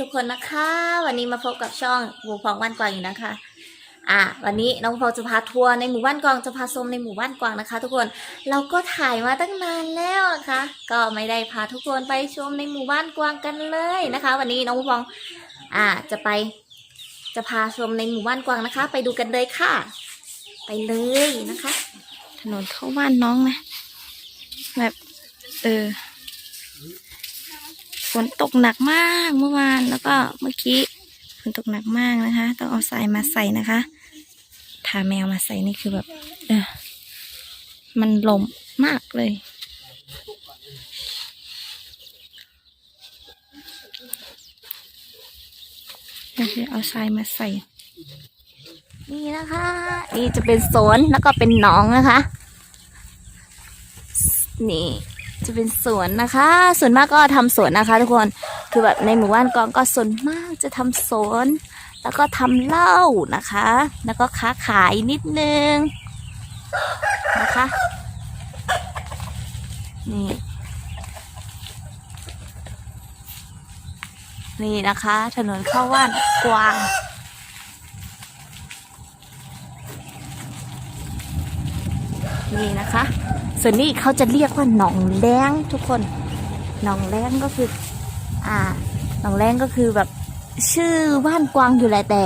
ทุกคนนะคะ วันนี้มาพบกับช่องบูพองว่านกวางอยู่นะคะ อะวันนี้น้องพองจะพาทัวร์ในหมู่บ้านกวางจะพาชมในหมู่บ้านกวางนะคะ ทุกคนเราก็ถ่ายมาตั้งนานแล้วนะคะ ก็ไม่ได้พาทุกคนไปชมในหมู่บ้านกวางกันเลยนะคะ วันนี้น้องพองอะจะไป จะพาชมในหมู่บ้านกวางนะคะ ไปดูกันเลยค่ะ ไปเลยนะคะ ถนนเข้าบ้านน้องนะแบบเออ ฝนตกหนักมากเมื่อวานแล้วก็เมื่อกี้ฝนตกหนักมากนะคะ ต้องเอาทรายมาใส่นะคะทาแมวมาใส่นี่คือแบบ เออมันลมมากเลยเอาทรายมาใส่ นี่นะคะ นี่จะเป็นสวนแล้วก็เป็นหนองนะคะ นี่ จะเป็นสวนนะคะ ส่วนมากก็ทำสวนนะคะ ทุกคนคือแบบในหมู่บ้านกองก็ส่วนมากจะทำสวนแล้วก็ทำเหล้านะคะ แล้วก็ค้าขายนิดนึงนะคะนี่นี่นะคะ ถนนเข้าว่านกวางนี่นะคะ ส่วนนี้เขาจะเรียกว่าหนองแล้งทุกคน หนองแล้งก็คือ อ่า หนองแล้งก็คือแบบชื่อบ้านกวางอยู่แหละแต่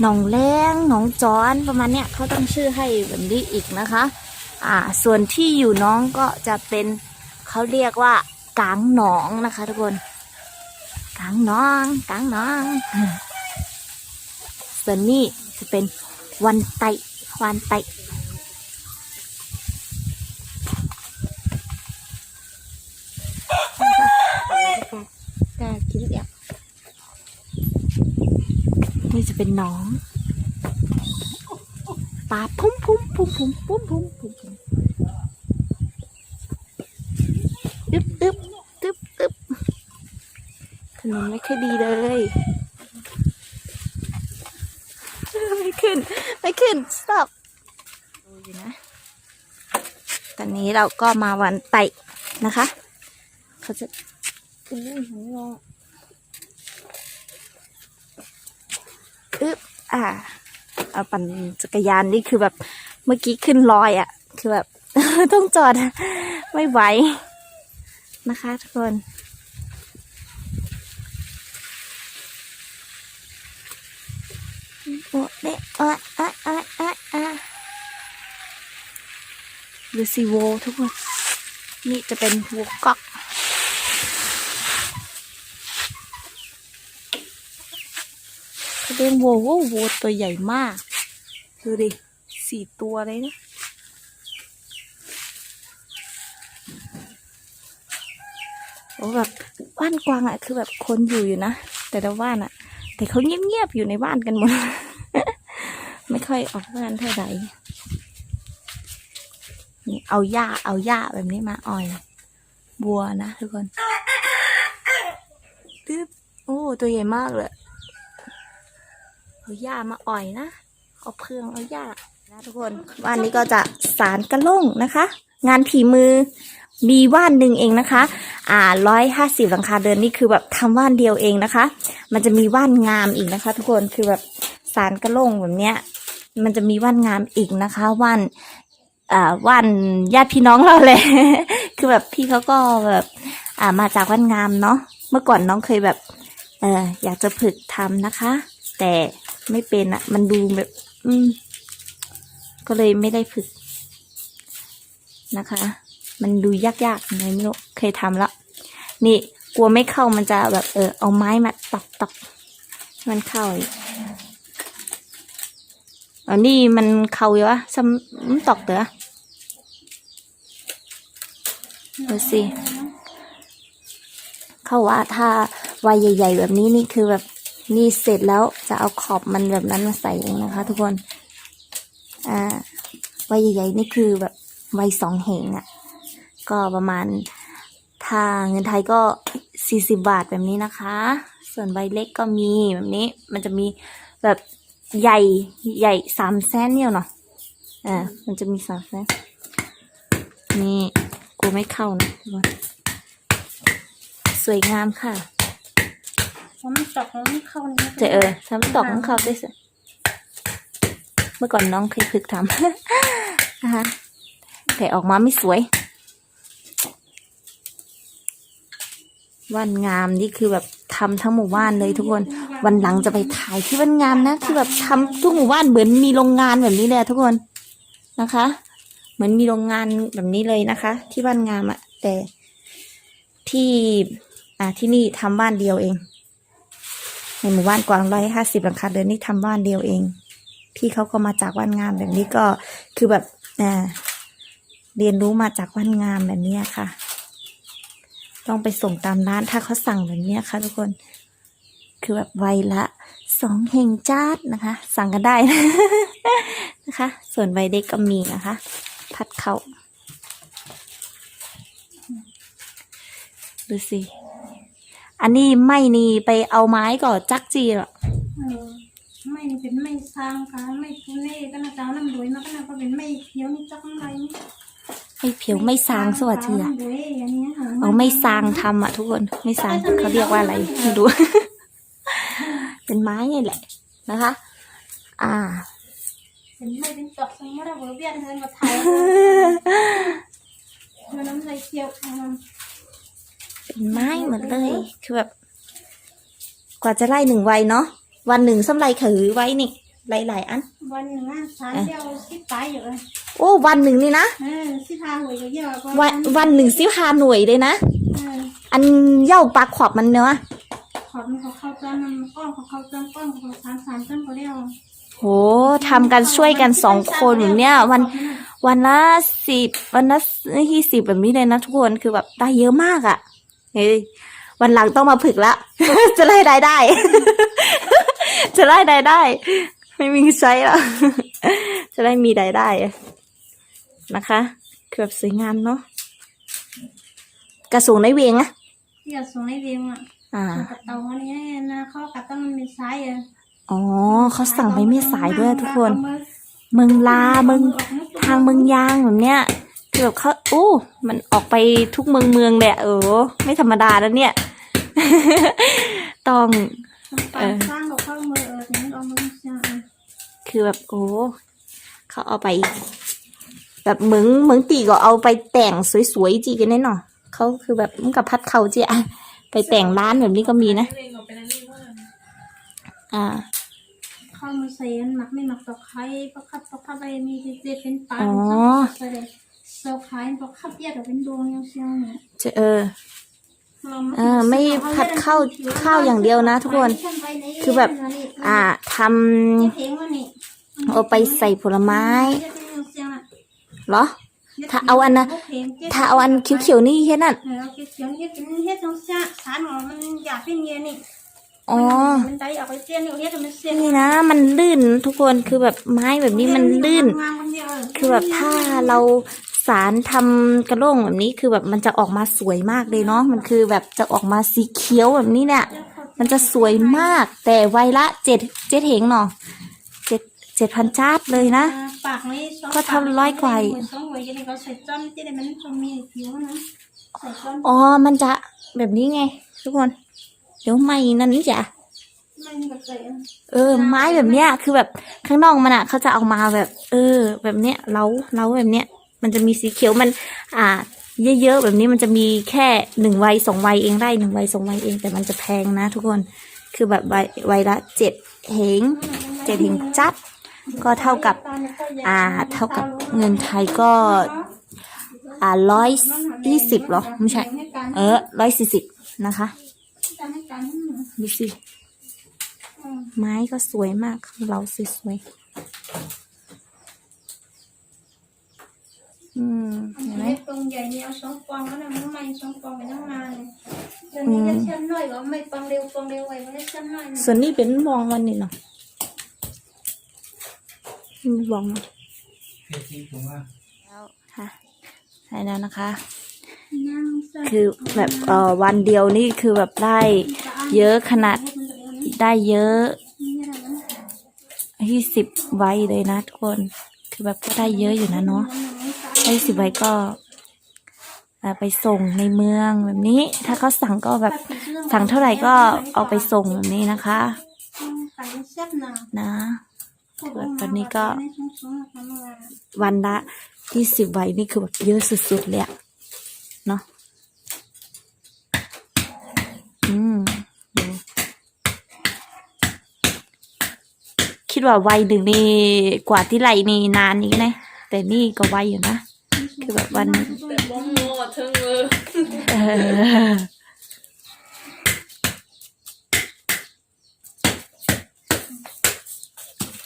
หนองแล้งหนองจอนประมาณเนี้ยเขาต้องชื่อให้แบบนี้อีกนะคะ อ่า ส่วนที่อยู่น้องก็จะเป็นเขาเรียกว่ากลางหนองนะคะ ทุกคนกลางหนองกลางหนอง ส่วนนี้จะเป็นวันไตวันไต กล้ากินแอบนี่จะเป็นน้องปลาพุ่มพุ่มพุ่มพุ่มพุ่มพุ่มพุ่มพุ่มตึ๊บตึ๊บตึ๊บตึ๊บถนนไม่ค่อยดีเลย ไม่ขึ้น ไม่ขึ้น stop ดูอยู่นะ ตอนนี้เราก็มาวันไต่นะคะ เขาจะ อุ้ยหัวงออึ๊บอ่าเอาปั่นจักรยานนี่คือแบบเมื่อกี้ขึ้นลอยอะ่ะ คือแบบ ต้องจอด ไม่ไหวนะคะทุกคนโอ้เด็อะอะอะอะอะดูสิโวทุกคน นี่จะเป็นวัวก๊อก เขาเลี้ยงวัวโว้วัวตัวใหญ่มาก ดูดิสี่ตัวเลยนะโอ้แบบบ้านกวางอะคือแบบคนอยู่อยู่นะ แต่ละบ้านอะแต่เขาเงียบๆอยู่ในบ้านกันหมด ไม่ค่อยออกบ้านเท่าไหร่นี่เอาหญ้าเอาหญ้าแบบนี้มาอ่อยบัวนะทุกคนตึ๊บโอ้ตัวใหญ่มากเลย เอาหญ้ามาอ่อยนะ เอาเพืองเอาหญ้านะทุกคนว่านนี้ก็จะสารกระล่งนะคะ งานผีมือมีว่านหนึ่งเองนะคะ อ่าร้อยห้าสิบหลังคาเดือนนี่คือแบบทำว่านเดียวเองนะคะ มันจะมีว่านงามอีกนะคะ ทุกคนคือแบบสารกระล่งแบบเนี้ย มันจะมีว่านงามอีกนะคะว่านอ่าว่านญาติพี่น้องเราเลย คือแบบพี่เขาก็แบบอ่ามาจากว่านงามเนาะเมื่อก่อนน้องเคยแบบเอออยากจะฝึกทำนะคะ แต่ ไม่เป็นอะมันดูแบบ อืม ก็เลยไม่ได้ฝึกนะคะ มันดูยากๆยังไงไม่รู้เคยทำแล้วนี่กลัวไม่เข้ามันจะแบบเออเอาไม้มาตอกตอกมันเข้าอีกอันนี้มันเข้าอยู่วะซ้ำมตอกเด้อดูสิ เขาว่าถ้าวัยใหญ่ ๆ แบบนี้นี่คือแบบ นี่เสร็จแล้วจะเอาขอบมันแบบนั้นมาใส่เองนะคะ ทุกคน อ่าวัยใหญ่ๆนี่คือแบบวัยสองเหงอะ่ะ ก็ประมาณถ้าเงินไทยก็สี่สิบบาทแบบนี้นะคะ ส่วนใบเล็กก็มีแบบนี้ มันจะมีแบบใหญ่ใหญ่สามแสนเนี่ยเนาะอ่ามันจะมีสามแสนนี่กูไม่เข้านะทุกคนสวยงามค่ะ เพราะมันตอกแล้วมันเข้านนี้เจะเออทำตอกของเขาด้วยสิเมื่อก่อนน้องเคยฝึกทำ นะคะแต่ออกมาไม่สวย วันงามนี่คือแบบทำทั้งหมู่บ้านเลยทุกคน วันหลังจะไปถ่ายที่วันงามนะ คือแบบทำทุกหมู่บ้านเหมือนมีโรงงานแบบนี้เลยทุกคนนะคะ เหมือนมีโรงงานแบบนี้เลยนะคะ ที่บ้านงามอะแต่ที่ อ่าที่นี่ทำบ้านเดียวเอง หมู่บ้านกวางร้อยห้าสิบหลังคาเรือนนี่ทำบ้านเดียวเอง พี่เขาก็มาจากบ้านงามแบบนี้ก็คือแบบอ่าเรียนรู้มาจากบ้านงามแบบนี้ค่ะ ต้องไปส่งตามร้านถ้าเขาสั่งแบบนี้ค่ะ ทุกคน คือแบบใบละสองเฮงจาดนะคะ สั่งกันได้นะคะ ส่วนใบเด็กก็มีนะคะ พัดเขาดูสิ อันนี้ไม่นี่ไปเอาไม้ก่อนจักจีเหรอเออไม่เป็นไม่สร้างค่ะไม่ทุเล่ก็น่าจะเอาน้ำดวยมาก็น่าก็เป็นไม่เขียวนี่จักอะไรนี่ไม่เพียวไม่ซางสวัสดีอะน้ำดวยอันนี้ค่ะเอาไม่ซางทำอะทุกคนไม่ซางเขาเรียกว่าอะไรไม่รู้ เป็นไม้ไงแหละนะคะ อ่า เป็นไม่เป็นตอกสมมติว่าเวียนเงินมาไทยมันน้ำใจเขียวค่ะ เป็นไม้หมดเลย คือแบบ กว่าจะไล่หนึ่งวัยเนาะ วันหนึ่งสำไรขือไว้นี่ หลาย ๆ อัน วันหนึ่งอะสามเดียวสิบตายอยู่เลยโอ้ วันหนึ่งนี่นะเออสิพาหวยก็เยอะกว่าวันวันหนึ่งสิบห้าหน่วยเลยนะเอออันเหย่าปลาขอบมันเนาะขอบมันเขาเข้าจานมันก้อนเขาเข้าจานก้อนเขาสามสามจานเขาเรียกโหทำกันช่วยกันสองคนแบบเนี้ยวันวันละสิบวันละยี่สิบแบบนี้เลยนะทุกคนคือแบบได้เยอะมากอะ่ะ เฮ้ยวันหลังต้องมาผึกละ จะไล่ได้ได้ จะไล่ได้ได้ ไม่มีใช้แล้วจะได้มีได้ได้นะคะคือแบบสวยงามเนาะกระสูงในเวียงอะที่จะส่งให้เรียงอะอ่ากับเตาอันนี้นะเขากับเตามันมีไซส์อะอ๋อเขาสั่งไปไม่สายด้วยทุกคน เมืองลาเมืองทางเมืองยางแบบเนี้ย คือแบบเขาโอ้มันออกไปทุกเมืองเมืองเลยอะเออ ไม่ธรรมดาแล้วเนี่ย ต้องเออสร้างกับข้าวมือเออถึงเอามือเสียคือแบบโอ้เขาเอาไป แบบเหมืองเหมืองตีก็เอาไปแต่งสวยๆจีกันแน่นอนเขาคือแบบมันกับพัดเขาจีอะไปแต่งร้านแบบนี้ก็มีนะ อ่าข้าวมือเสียนหมักไม่หมักตอกไข่ปลาคับปลาคับไปมีเจเป็นปลาใส่ เลยโซคายปลาคับแยกกับเป็นดวงยังเชียวเนี่ยจะเออเออไม่ผัดข้าวข้าวอย่างเดียวนะทุกคน คือแบบ อ่าทำเพลงว่านี่เอาไปใส่ผลไม้เหรอ ถ้าเอาอันนะถ้าเอาอันเขียวๆนี่แค่นั้นเออเอาเขียวๆนี่เฮ็ดเป็นเฮ็ดจังซ่าสารของมันอยากเป็นเงี้ยนี่อ๋อมันได้เอาไปเสียนอยู่เฮ็ดให้มันเสียนนี่นะ มันลื่นทุกคนคือแบบไม้แบบนี้มันลื่น คือแบบถ้าเรา สารทำกระโหลงแบบนี้คือแบบมันจะออกมาสวยมากเลยเนาะมันคือแบบจะออกมาสีเขียวแบบนี้เนี่ย มันจะสวยมากแต่ไวละเจ็ดเจ็ดเหงเนาะเจ็ดเจ็ดพันจาดเลยนะปากไม่สองก็ทำร้อยกว่าอีกสองหัวยังไงก็ใส่จ้อมที่ได้มันจะมีผิวนะใส่จ้อมอ๋อ มันจะแบบนี้ไง ทุกคน เดี๋ยวไม่นั่นนี่จ้ะมันก็ใส่เออ ไม้แบบเนี้ยคือแบบข้างนอกมันอะเขาจะเอามาแบบ เออ แบบเนี้ยเล้าเล้าแบบเนี้ย มันจะมีสีเขียวมันอ่าเยอะๆแบบนี้มันจะมีแค่หนึ่งวัยสองวัยเองได้หนึ่งวัยสองวัยเองแต่มันจะแพงนะ ทุกคนคือแบบวัยวัยละเจ็ดเหงเจ็ดเหงจัดก็เท่ากับอ่าเท่ากับเงินไทยก็อ่าร้อยยี่สิบหรอไม่ใช่ เออร้อยสี่สิบนะคะดูสิไม้ก็สวยมากของเราสวยๆ อืมเห็นไหมตรงใหญ่นี่เอาสองกองแล้วนะมันไม่สองกองไปตั้งนานเดี๋ยวนี้จะเชื่อมน้อยก็ไม่กองเร็วกองเร็วไว้ไม่ได้เชื่อมน้อยส่วนนี้เป็นมองวันนี้เนาะอืมมองเนาะเพื่อที่ผมว่าแล้วค่ะใช่แล้วนะคะยังคือแบบเอ่อวันเดียวนี่คือแบบได้เยอะขนาดได้เยอะยี่สิบใบเลยนะทุกคน คือแบบก็ได้เยอะอยู่นะเนาะ ได้สิบใบก็ไปส่งในเมืองแบบนี้ ถ้าเขาสั่งก็แบบสั่งเท่าไหร่ก็เอาไปส่งแบบนี้นะคะขายแซ่บนะตอนนี้ก็วันละยี่สิบใบนี่คือแบบเยอะสุดๆเลยอะเนาะอืมคิดว่าวัยหนึ่งนี่กว่าที่ไรนี่นานนี้นะแต่นี่ก็ไวอยู่นะ คือแบบวันบ้องโง่เทิงมือเออ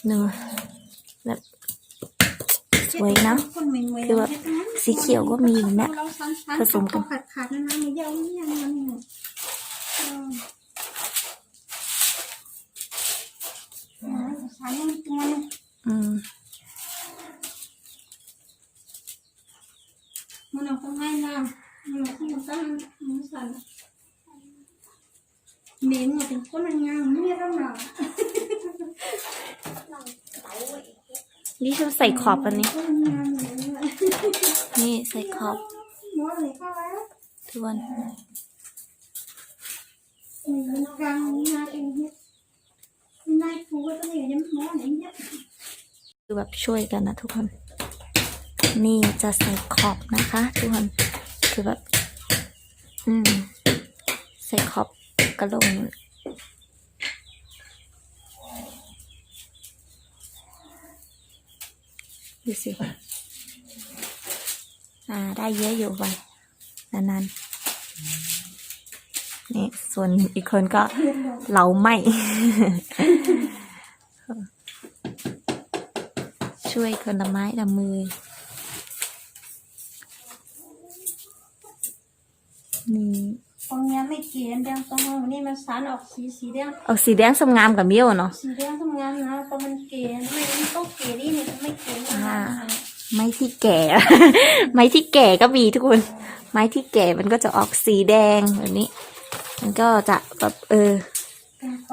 เนอะแบบสวยเนอะคือแบบสีเขียวก็มีเห็นไหมผสมกัน ขาดขาดๆนะนะไม่ยาวไม่ยาวมันเนี่ยเออเออสารมันตัวนึง อืม มันเอาต้องให้นะมันเอาต้องตั้งมันสั่นเมงมันเป็นคนงามไม่ได้หรอก นี่ฉัน ใส่ขอบอันนี้คนงามเลยนี่ใส่ขอบหมอเลยเข้าแล้วทวนมันกลางนี่นะเองเนี่ยนายครูก็ต้องอย่างนี้หมออย่างเงี้ยคือแบบช่วยกันนะทุกคน นี่จะใส่ขอบนะคะ ทุกคนคือแบบ อืม ใส่ขอบกระโหลง ดูสิ อ่า ได้เยอะอยู่ไปนานๆนี่ส่วนอีกคนก็เหลาไหมช่วยคนละไม้ละมือ นี่ ตรงเนี้ยไม่เกลียนแดงตรงนี้มันสารออกสีสีแดงเอาสีแดงสมงามกับเบี้ยวเนาะสีแดงทำงานนะเพราะมันเกลียนไม่มันต้องเกลียนนี่เนี่ยไม่เกลียนนะอ่าไม้ที่แก่ ไม้ที่แก่ก็มีทุกคน ไม้ที่แก่มันก็จะออกสีแดงแบบนี้ มันก็จะแบบเออ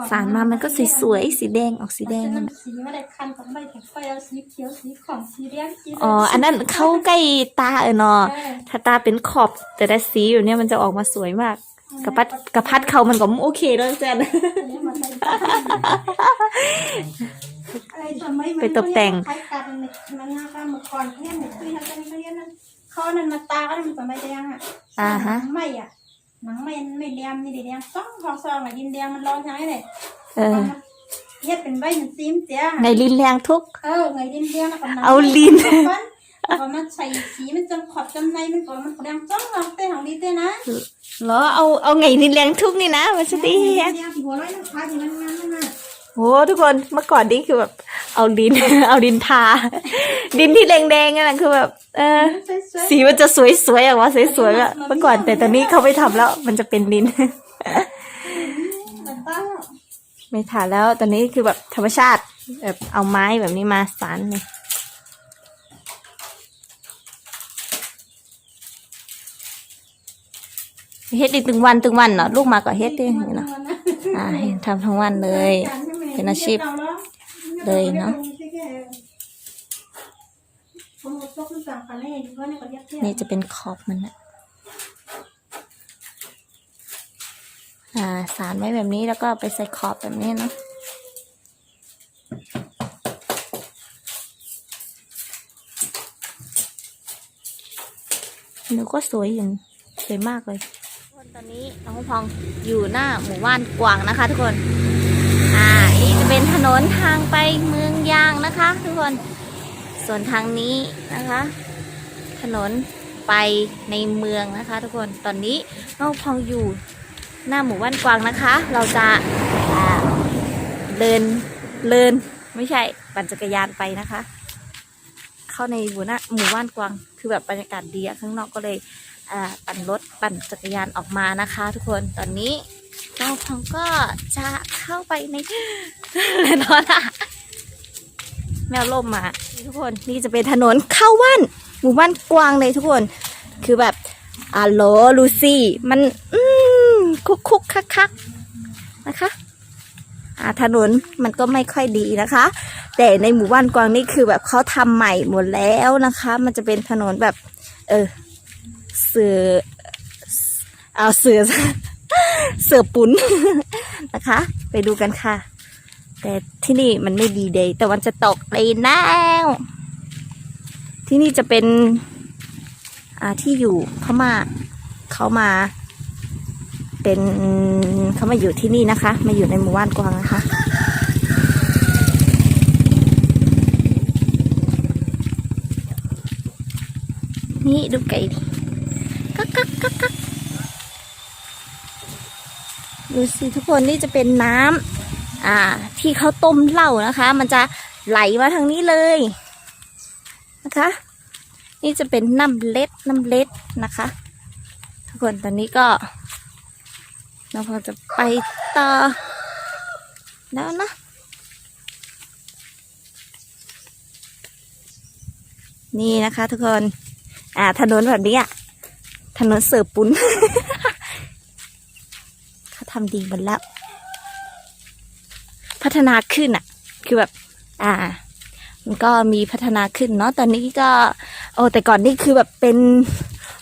สารมามันก็สวยๆสีแดงออกสีแดงมันั่นนน่ะสีไม่ได้คันกับใบแต่ไฟเอาสีเขียวสีของสีแดงสีอ๋ออันนั้นเข้าใกล้ตาเออเนาะถ้าตาเป็นขอบแต่ได้สีอยู่เนี่ยมันจะออกมาสวยมาก กระพัดกระพัดเขามันก็โอเคแล้วจ้ะไปตกแต่งคล้ายกันมันน่ากันเมื่อก่อนเนี่ยเหมือนคุยกันเขาเรียนนั้นเขานั่นมาตาก็มันไม่แดงอะอ่าฮะไม่อะหนังไม่ไม่แดงนี่แดงซ่องทองซองอะดินแดงมันร้องใช่ไหมเลยเออเฮ็ดเป็นใบมันซีมเสียในลิ้นแรงทุก เออไงดินแดงแล้วก็หนังเอาลิ้น พอมันใส่สีมันจำขอบจำในมันก็มันแดงจ้องเราเต้ของดีเต้นะเหรอเอาเอาไงลิ้นแรงทุกนี่นะมันจะดีแดแฮะงที่หัวร้อยน้ำค้าที่มันงามมากโอ้ทุกคนเมื่อก่อนนี่คือแบบเอาดิน เอาดินทา ดินที่แดงๆนั่นแหละคือแบบเออสวยสีมันจะสวยๆอะว่าสวยๆอะเมื่อก่อนแต่ตอนนี้เขาไม่ทำแล้ว มันจะเป็นดินๆแต่ป้าไม่ทาแล้วตอนนี้คือแบบธรรมชาติแบบเอาไม้แบบนี้มาสานเลย เฮ็ดอีกตึงวันตึงวันเนาะลูกมาก็เฮ็ดเองเนาะอ่าทำทั้งวันเลย เป็นอาชีพเลยเนาะนี่จะเป็นขอบมันนะอ่า สารไว้แบบนี้แล้วก็ไปใส่ขอบแบบนี้เนาะหนูก็สวยอย่างสวยมากเลย ตอนนี้น้องพองอยู่หน้าหมู่บ้านกวางนะคะ ทุกคน อ่า นี่จะเป็นถนนทางไปเมืองยางนะคะ ทุกคน ส่วนทางนี้นะคะ ถนนไปในเมืองนะคะ ทุกคน ตอนนี้น้องพองอยู่หน้าหมู่บ้านกวางนะคะ เราจะเดินเดินไม่ใช่ปั่นจักรยานไปนะคะ เข้าในหมู่หน้าหมู่บ้านกวาง คือแบบบรรยากาศดีข้างนอกก็เลย ปั่นรถปั่นจักรยานออกมานะคะ ทุกคนตอนนี้น้องพองก็จะเข้าไปในนอนอะแมวล่มมาทุกคนนี่จะเป็นถนนเข้าบ้านหมู่บ้านกวางเลยทุกคน คือแบบอ่าโหลลูซี่มันอืมคุกคุกคักคักนะคะอ่าถนนมันก็ไม่ค่อยดีนะคะ แต่ในหมู่บ้านกวางนี่คือแบบเขาทำใหม่หมดแล้วนะคะ มันจะเป็นถนนแบบ เออ เสือเอาเสือเสือปุ้นนะคะ ไปดูกันค่ะ แต่ที่นี่มันไม่ดีเดย์แต่วันจะตกเลยแล้วที่นี่จะเป็นอาที่อยู่เขามาเขามาเป็นเขามาอยู่ที่นี่นะคะ มาอยู่ในหมู่บ้านกวางนะคะนี่ดูไก่ดิ กักกักกักดูสิทุกคนนี่จะเป็นน้ำอ่า ที่เขาต้มเหล้านะคะ มันจะไหลมาทางนี้เลยนะคะ นี่จะเป็นน้ำเล็ดน้ำเล็ดนะคะ ทุกคนตอนนี้ก็เราพอจะไปต่อแล้วนะนี่นะคะทุกคน อ่า ถนนแบบนี้อะ ถนนเสือปุ้นเขาทำดีหมดแล้ว พัฒนาขึ้นอะคือแบบ อ่า มันก็มีพัฒนาขึ้นเนาะตอนนี้ก็ โอ้แต่ก่อนนี่คือแบบเป็น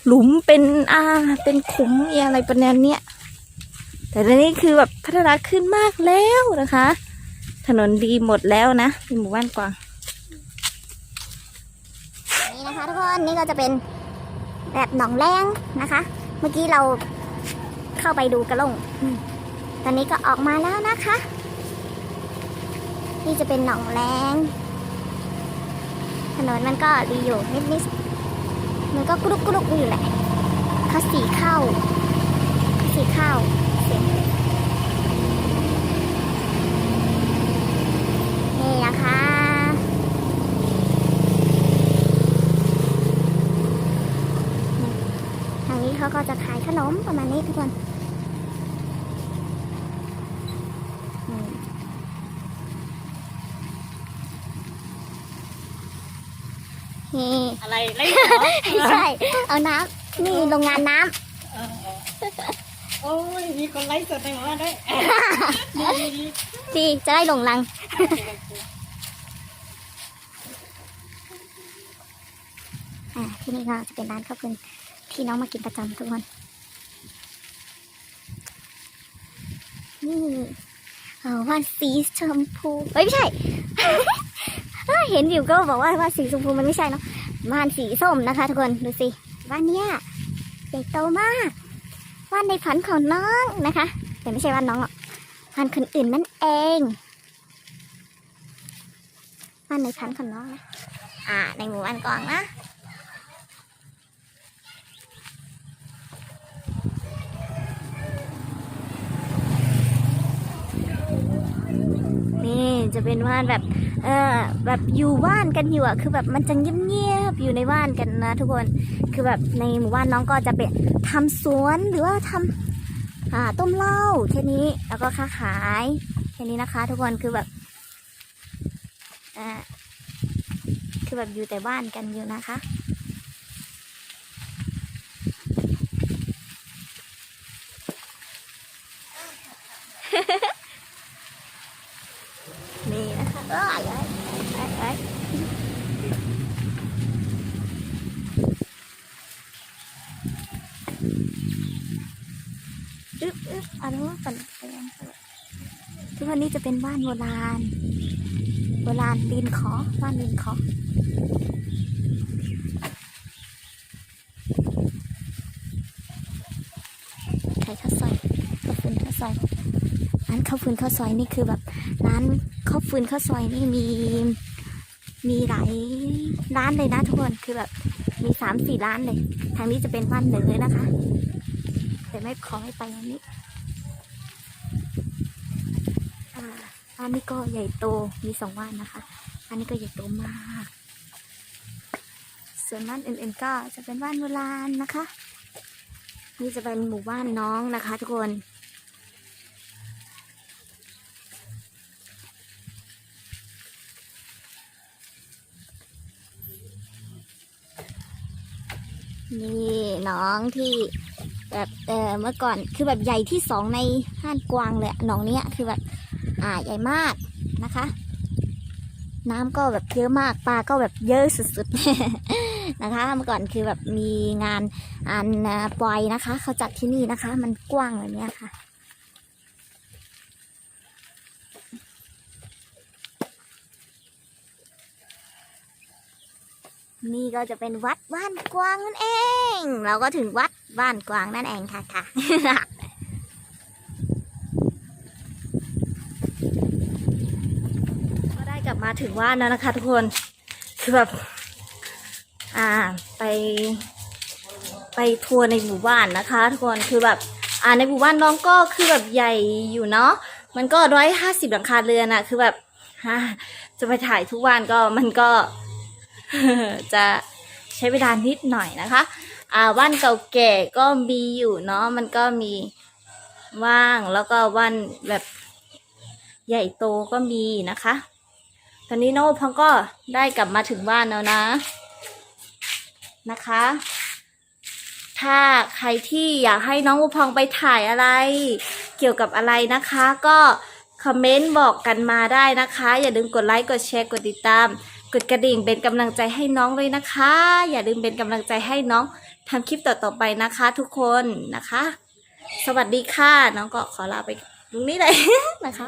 หลุมเป็นอ่า เป็นขุมมีอะไรประมาณเนี้ยแต่ตอนนี้คือแบบพัฒนาขึ้นมากแล้วนะคะ ถนนดีหมดแล้วนะในหมู่บ้านกวางนี่นะคะทุกคนนี่ก็จะเป็น แบบหนองแรงนะคะ เมื่อกี้เราเข้าไปดูกระลงอตอนนี้ก็ออกมาแล้วนะคะ นี่จะเป็นหนองแรงถนนมันก็ดีอยู่นิดนิดมันก็กรุกกรุกอยู่แหละเขาสีเข้าเขาสีเข้าเสียงนี่นะคะ ทางนี้ เขาก็จะขายขนมประมาณนี้ทุกคนอืมนี่อะไรไล่ไม่ใช่ เอาน้ำนี่โรงงานน้โอ้ย มีคนไล่สดในหมู่บ้านด้วยำดีจะได้หลงรังอ่าที่นี่ก็จะเป็นร้านข้าวเกลื อที่น้องมากินประจำทุกคนนี่ว่าสีชมพูเฮ้ยไม่ใช่ เห็นอยู่ก็บอกว่าว่าสีชมพูมันไม่ใช่เนาะบ้านสีส้มนะคะ ทุกคนดูสิบ้านเนี้ยใหญ่โตมากบ้านในฝันของน้องนะคะ แต่ไม่ใช่บ้านน้องหรอกบ้านคนอื่นนั่นเองบ้านในฝันของน้องนะอ่าในหมู่บ้านกองนะ นี่ จะเป็นว่านแบบเออแบบอยู่บ้านกันอยู่อะคือแบบมันจะเงียบๆอยู่ในบ้านกันนะ ทุกคนคือแบบในหมู่บ้านน้องก็จะเป็นทำสวนหรือว่าทำอ่าต้มเหล้าแค่นี้แล้วก็ค้าขายแค่นี้นะคะ ทุกคนคือแบบอ่าคือแบบอยู่แต่บ้านกันอยู่นะคะ นี่นะคะเอ้ยเอ้ยเอ้ยเอ้ยอึ๊ อึ๊บอันนู้นปั่นไปยังทุกวันนี้จะเป็นบ้านโบราณ โบราณดินขอบ้านดินขอไข่ข้าวซอยข้าวฟืนข้าวซอยร้านข้าวฟืนข้าวซอยนี่คือแบบร้านข้าวฟืนข้าวซอยนี่มีมีหลายร้านเลยนะทุกคนคือแบบมีสามสี่ร้านเลย ทางนี้จะเป็นบ้านเหนือนะคะ แต่ไม่ขอให้ไปอันนี้อ่า บ้านนี้ก็ใหญ่โตมีสองบ้านนะคะอันนี้ก็ใหญ่โตมาก ส่วนบ้านอื่นๆก็จะเป็นบ้านโบราณนะคะ นี่จะเป็นหมู่บ้านน้องนะคะ ทุกคนนี่น้องที่แบบเออเมื่อก่อนคือแบบใหญ่ที่สองในห้านกวางเลยอะหนองเนี้ยคือแบบ อ่าใหญ่มากนะคะ น้ำก็แบบเยอะมากปลาก็แบบเยอะสุดๆนะคะ เมื่อก่อนคือแบบมีงานอันปล่อยนะคะ เขาจัดที่นี่นะคะ มันกว้างแบบเนี้ยค่ะนี่ก็จะเป็นวัดบ้านกวางนั่นเอง เราก็ถึงวัดบ้านกวางนั่นเองค่ะค่ะ ก็ได้กลับ มาถึงว่านแล้วนะคะ ทุกคนคือแบบอ่าไป ไปทัวร์ในหมู่บ้านนะคะ ทุกคนคือแบบ อ่าในหมู่บ้านน้องก็คือแบบใหญ่อยู่เนาะมันก็ร้อยห้าสิบหลังคาเรือนอะคือแบบฮ่าจะไปถ่ายทุกวันก็มันก็จะใช้เวลานิดหน่อยนะคะ อ่าบ้านเก่าแก่ก็มีอยู่เนาะมันก็มีว่างแล้วก็วันแบบใหญ่โตก็มีนะคะ ตอนนี้น้องพังก็ได้กลับมาถึงบ้านแล้วนะ นะคะ ถ้าใครที่อยากให้น้องอุพองไปถ่ายอะไร เกี่ยวกับอะไรนะคะ ก็คอมเมนต์บอกกันมาได้นะคะ อย่าลืมกดไลค์กดแชร์กดติดตาม กดกระดิ่งเป็นกำลังใจให้น้องเลยนะคะ อย่าลืมเป็นกำลังใจให้น้องทำคลิปต่อๆไปนะคะ ทุกคนนะคะ สวัสดีค่ะ น้องก็ขอลาไปตรงนี้เลยนะคะ